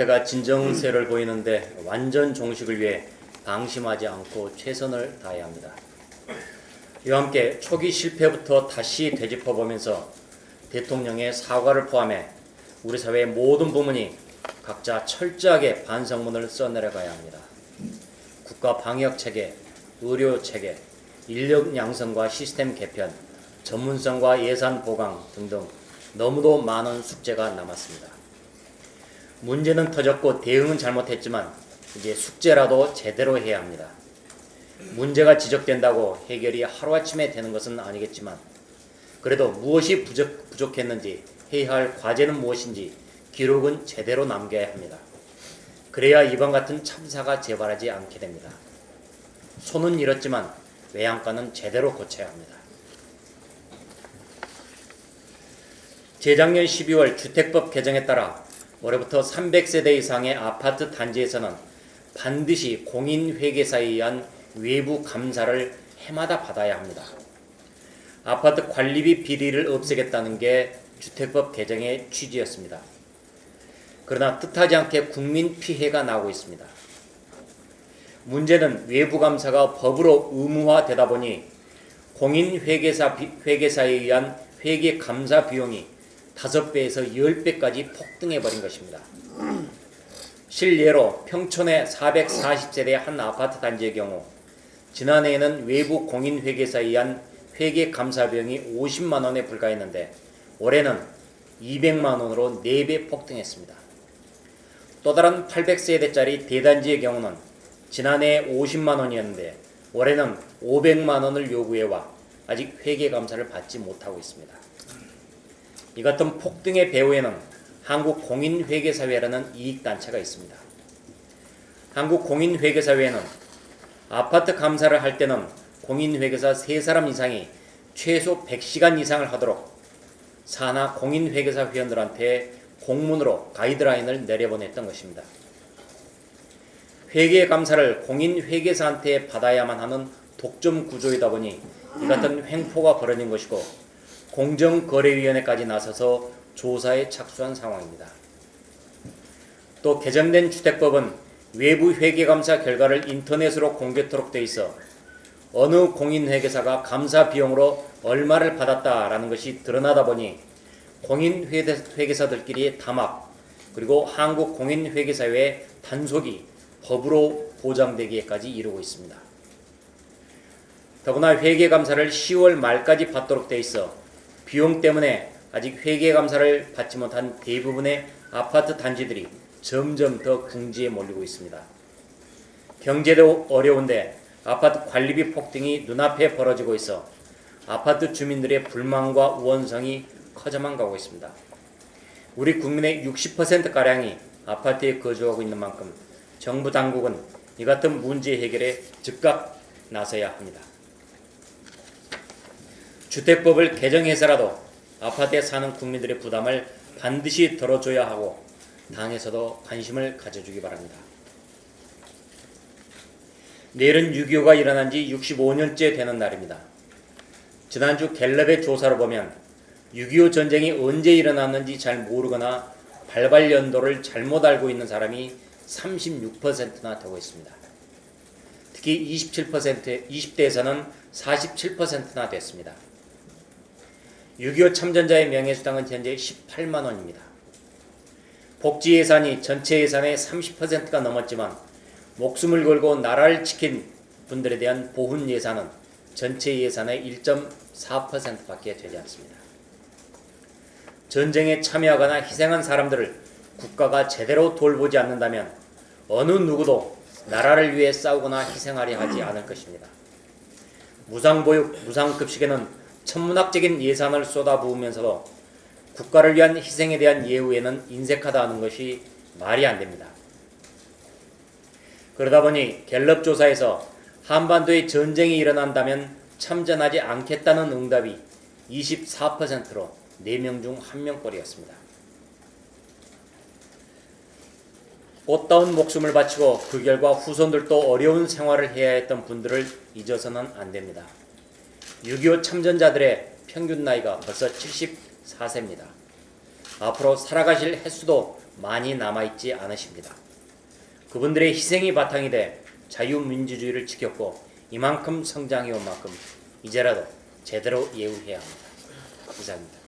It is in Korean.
아파트가 진정세를 보이는데 완전 종식을 위해 방심하지 않고 최선을 다해야 합니다. 이와 함께 초기 실패부터 다시 되짚어보면서 대통령의 사과를 포함해 우리 사회의 모든 부문이 각자 철저하게 반성문을 써내려가야 합니다. 국가 방역 체계, 의료 체계, 인력 양성과 시스템 개편, 전문성과 예산 보강 등등 너무도 많은 숙제가 남았습니다. 문제는 터졌고 대응은 잘못했지만 이제 숙제라도 제대로 해야 합니다. 문제가 지적된다고 해결이 하루아침에 되는 것은 아니겠지만 그래도 무엇이 부족, 부족했는지 해야 할 과제는 무엇인지 기록은 제대로 남겨야 합니다. 그래야 이번 같은 참사가 재발하지 않게 됩니다. 손은 잃었지만 외양간은 제대로 고쳐야 합니다. 재작년 12월 주택법 개정에 따라 올해부터 300세대 이상의 아파트 단지에서는 반드시 공인회계사에 의한 외부 감사를 해마다 받아야 합니다. 아파트 관리비 비리를 없애겠다는 게 주택법 개정의 취지였습니다. 그러나 뜻하지 않게 국민 피해가 나고 있습니다. 문제는 외부 감사가 법으로 의무화되다 보니 공인 회계사 비- 회계사에 의한 회계 감사 비용이 5배에서 10배까지 폭등해 버린 것입니다. 실예로 평촌의 440세대 한 아파트 단지의 경우 지난해에는 외부 공인 회계사에 의한 회계 감사 비용이 50만 원에 불과했는데 올해는 200만 원으로 4배 폭등했습니다. 또 다른 800세대짜리 대단지의 경우는 지난해 50만 원이었는데 올해는 500만 원을 요구해와 아직 회계 감사를 받지 못하고 있습니다. 이 같은 폭등의 배후에는 한국 공인회계사회라는 이익단체가 있습니다. 한국 공인회계사회는 아파트 감사를 할 때는 공인회계사 3사람 이상이 최소 100시간 이상을 하도록 산하 공인회계사 회원들한테 공문으로 가이드라인을 내려보냈던 것입니다. 회계 감사를 공인회계사한테 받아야만 하는 독점 구조이다 보니 이 같은 횡포가 벌어진 것이고 공정거래위원회까지 나서서 조사에 착수한 상황입니다. 또 개정된 주택법은 외부 회계감사 결과를 인터넷으로 공개토록 돼 있어 어느 공인회계사가 감사 비용으로 얼마를 받았다라는 것이 드러나다 보니 공인회계사들끼리의 담합 그리고 한국공인회계사회의 단속이 법으로 보장되기까지 이르고 있습니다. 더구나 회계감사를 10월 말까지 받도록 돼 있어 비용 때문에 아직 회계 감사를 받지 못한 대부분의 아파트 단지들이 점점 더 궁지에 몰리고 있습니다. 경제도 어려운데 아파트 관리비 폭등이 눈앞에 벌어지고 있어 아파트 주민들의 불만과 우원성이 커져만 가고 있습니다. 우리 국민의 60%가량이 아파트에 거주하고 있는 만큼 정부 당국은 이 같은 문제 해결에 즉각 나서야 합니다. 주택법을 개정해서라도 아파트에 사는 국민들의 부담을 반드시 덜어줘야 하고 당에서도 관심을 가져주기 바랍니다. 내일은 6.25가 일어난 지 65년째 되는 날입니다. 지난주 갤럽의 조사를 보면 6.25 전쟁이 언제 일어났는지 잘 모르거나 발발 연도를 잘못 알고 있는 사람이 36%나 되고 있습니다. 특히 27% 20대에서는 47%나 됐습니다. 6.25 참전자의 명예수당은 현재 18만 원입니다. 복지 예산이 전체 예산의 30%가 넘었지만 목숨을 걸고 나라를 지킨 분들에 대한 보훈 예산은 전체 예산의 1.4%밖에 되지 않습니다. 전쟁에 참여하거나 희생한 사람들을 국가가 제대로 돌보지 않는다면 어느 누구도 나라를 위해 싸우거나 희생하려 하지 않을 것입니다. 무상보육, 무상급식에는 천문학적인 예산을 쏟아부으면서도 국가를 위한 희생에 대한 예우에는 인색하다는 것이 말이 안 됩니다. 그러다 보니 갤럽 조사에서 한반도에 전쟁이 일어난다면 참전하지 않겠다는 응답이 24%로 4명 중 1명꼴이었습니다. 꽃다운 목숨을 바치고 그 결과 후손들도 어려운 생활을 해야 했던 분들을 잊어서는 안 됩니다. 6.25 참전자들의 평균 나이가 벌써 74세입니다. 앞으로 살아가실 횟수도 많이 남아있지 않으십니다. 그분들의 희생이 바탕이 돼 자유민주주의를 지켰고 이만큼 성장해온 만큼 이제라도 제대로 예우해야 합니다. 이상입니다.